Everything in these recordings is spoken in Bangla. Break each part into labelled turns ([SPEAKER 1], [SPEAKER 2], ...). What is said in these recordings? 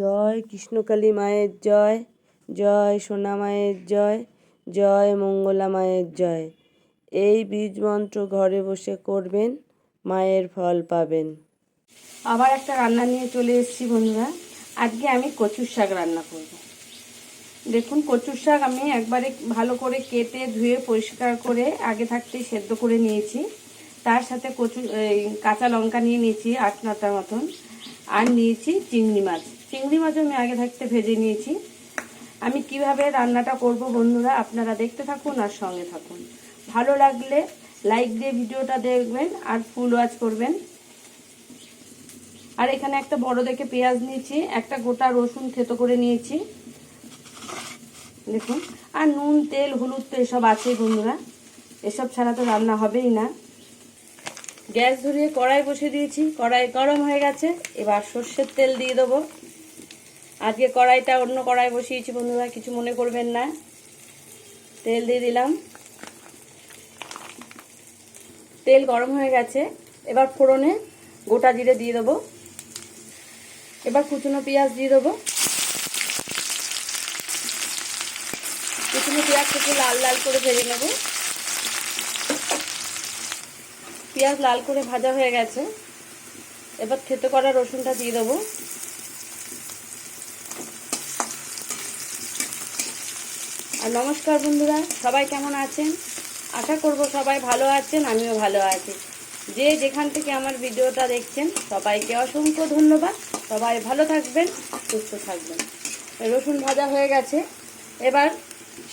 [SPEAKER 1] জয়, কৃষ্ণকালী মায়ের জয় জয় সোনা মায়ের জয় জয় মঙ্গলা মায়ের জয়। এই বীজ মন্ত্র ঘরে বসে করবেন, মায়ের ফল পাবেন।
[SPEAKER 2] আবার একটা রান্না নিয়ে চলে এসেছি বন্ধুরা। আজকে আমি কচুর শাক রান্না করব। দেখুন, কচুর শাক আমি একবারে ভালো করে কেটে, ধুয়ে, পরিষ্কার করে আগে থাকতেই সেদ্ধ করে নিয়েছি। তার সাথে কচু কাঁচা লঙ্কা নিয়ে নিয়েছি আট নটার মতন। আর নিয়েছি চিংড়ি মাছ। চিংড়ি মাছও আমি আগে থাকতে ভেজে নিয়েছি। আমি কীভাবে রান্নাটা করব বন্ধুরা, আপনারা দেখতে থাকুন আর সঙ্গে থাকুন। ভালো লাগলে লাইক দিয়ে ভিডিওটা দেখবেন আর ফুল ওয়াচ করবেন। আর এখানে একটা বড় দেখে পেঁয়াজ নিয়েছি, একটা গোটা রসুন থেতো করে নিয়েছি। দেখুন, আর নুন, তেল, হলুদ তো এসব আছেই বন্ধুরা। এসব ছাড়া তো রান্না হবেই না। গ্যাস ধরিয়ে কড়াই বসে দিয়েছি, কড়াই গরম হয়ে গেছে, এবার সর্ষের তেল দিয়ে দেবো। আজকে কড়াইটা অন্য কড়াই বসিয়েছি, বন্ধুরা, কিছু মনে করবেন না। তেল দিয়ে দিলাম। তেল গরম হয়ে গেছে। এবার ফোড়নে গোটা জিরে দিয়ে দেবো। এবার কুচনো পেঁয়াজ দিয়ে দেবো। কুচনো পেঁয়াজটাকে লাল লাল করে ভেজে নেব। পেঁয়াজ লাল করে ভাজা হয়ে গেছে। এবার থেতো করা রসুনটা দিয়ে দেবো। নমস্কার বন্ধুরা, সবাই কেমন আছেন? আশা করব সবাই ভালো আছেন, আমিও ভালো আছি। যে যেখান থেকে আমার ভিডিওটা দেখছেন, সবাইকে অসংখ্য ধন্যবাদ। সবাই ভালো থাকবেন, সুস্থ থাকবেন। রসুন ভাজা হয়ে গেছে। এবার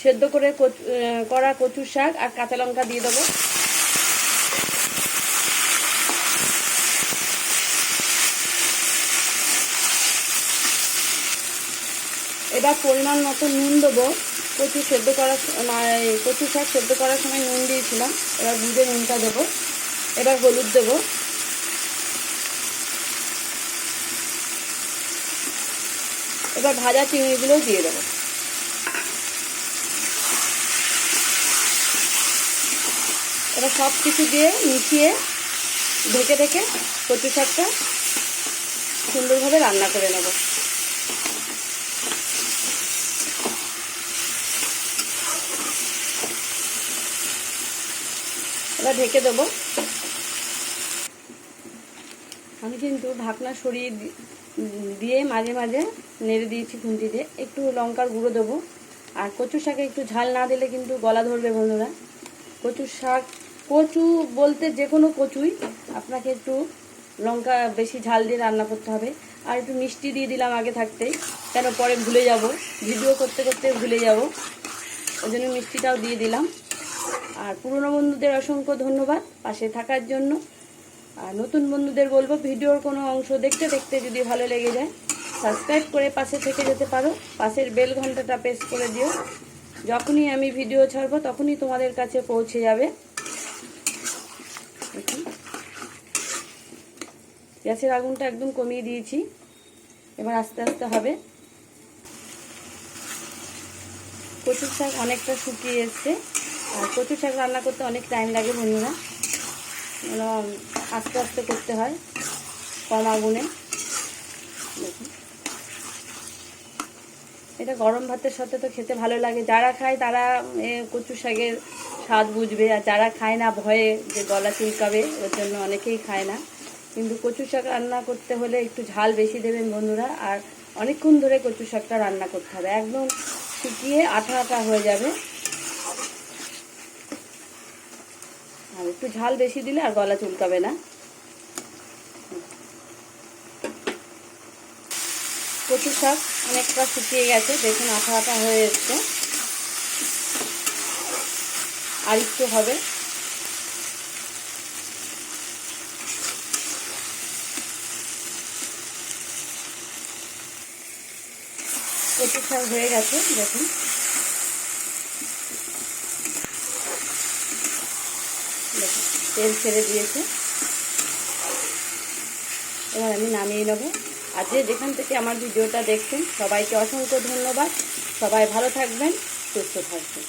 [SPEAKER 2] সেদ্ধ করে করা কচুর শাক আর কাঁচা লঙ্কা দিয়ে দেবো। এবার পরিমাণ মতো নুন দেবো। কচু সেদ্ধ করার মানে কচু শাক সেদ্ধ করার সময় নুন দিয়েছিলাম। এবার বুঝে নুনটা দেবো। এবার হলুদ দেবো। এবার ভাজা চিংড়িগুলোও দিয়ে দেবো। এবার সব কিছু দিয়ে মিশিয়ে ঢেকে ঢেকে কচু শাকটা সুন্দরভাবে রান্না করে নেব। এবার ঢেকে দেবো। আমি কিন্তু ঢাকনা সরিয়ে দিয়ে মাঝে মাঝে নেড়ে দিয়েছি খুন্তি দিয়ে। একটু লঙ্কার গুঁড়ো দেবো। আর কচু শাকে একটু ঝাল না দিলে কিন্তু গলা ধরবে বন্ধুরা। কচুর শাক, কচু বলতে যে কোনো কচুই, আপনাকে একটু লঙ্কা বেশি ঝাল দিয়ে রান্না করতে হবে। আর একটু মিষ্টি দিয়ে দিলাম আগে থাকতেই। কেন পরে ভুলে যাব। ভিডিও করতে করতে ভুলে যাব। ওই জন্য মিষ্টিটাও দিয়ে দিলাম। আর পুরনো বন্ধুদের অসংখ্য ধন্যবাদ পাশে থাকার জন্য। আর নতুন বন্ধুদের বলব, ভিডিওর কোনো অংশ দেখতে দেখতে যদি ভালো লেগে যায়, সাবস্ক্রাইব করে পাশে থেকে যেতে পারো। পাশের বেল ঘন্টাটা প্রেস করে দিও। যখনই আমি ভিডিও ছাড়বো, তখনই তোমাদের কাছে পৌঁছে যাবে। গ্যাসের আগুনটা একদম কমিয়ে দিয়েছি। এবার আস্তে আস্তে হবে। কচুর শাক অনেকটা শুকিয়ে এসছে। আর কচু শাক রান্না করতে অনেক টাইম লাগে বন্ধুরা আস্তে আস্তে করতে হয় কম আগুনে এটা গরম ভাতের সাথে তো খেতে ভালো লাগে। যারা খায় তারা কচু শাকের স্বাদ বুঝবে। আর যারা খায় না, ভয়ে যে গলা চুলকাবে, ওর জন্য অনেকেই খায় না। কিন্তু কচু শাক রান্না করতে হলে একটু ঝাল বেশি দেবেন বন্ধুরা। আর অনেকক্ষণ ধরে কচু শাকটা রান্না করতে হবে। একদম শুকিয়ে আঠা আঠা হয়ে যাবে। আর একটু ঝাল বেশি দিলে আর গলা চুলকাবে না। কচু শাক অনেকটা শুকিয়ে গেছে, দেখুন আঠা আঠা হয়ে এসছে। আর একটু হবে। কচু শাক হয়ে গেছে দেখুন দেখুন। তেল ছেড়ে দিয়েছে। এবার আমি নামিয়ে নেব। যে যেখান থেকে আমার ভিডিওটা দেখছেন, সবাইকে অসংখ্য ধন্যবাদ। সবাই ভালো থাকবেন, সুস্থ থাকবেন।